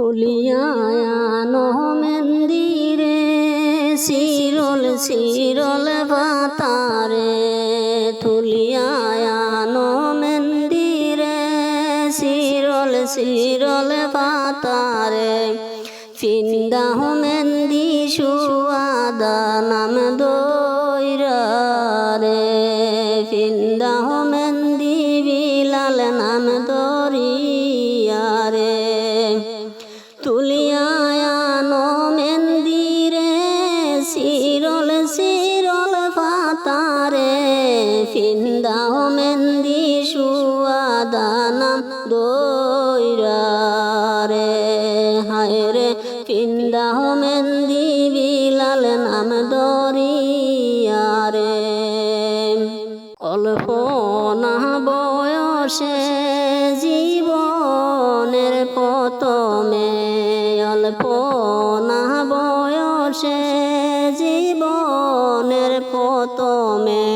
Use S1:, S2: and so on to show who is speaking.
S1: তুলিয়ানো মন্দিরে, শিরল শিরল ভাতারে তুলিয়ানো মন্দিরে, শিরল শিরল ভাতারে ফিন্দা মেন্দি সুয়াদা নাম দইরা রে মেন্দি তুলিয়ানো মেন্দিরে শিরল শিরল ফাতারে ফিন্দাও মেন্দি সুয়াদানাম দইরা রে হায় রে, ফিন্দাও মেন্দি বিলাল নাম দরিয়া রে কল্পনা বয়সে অল্পনা বয়সে জীবনের পতমে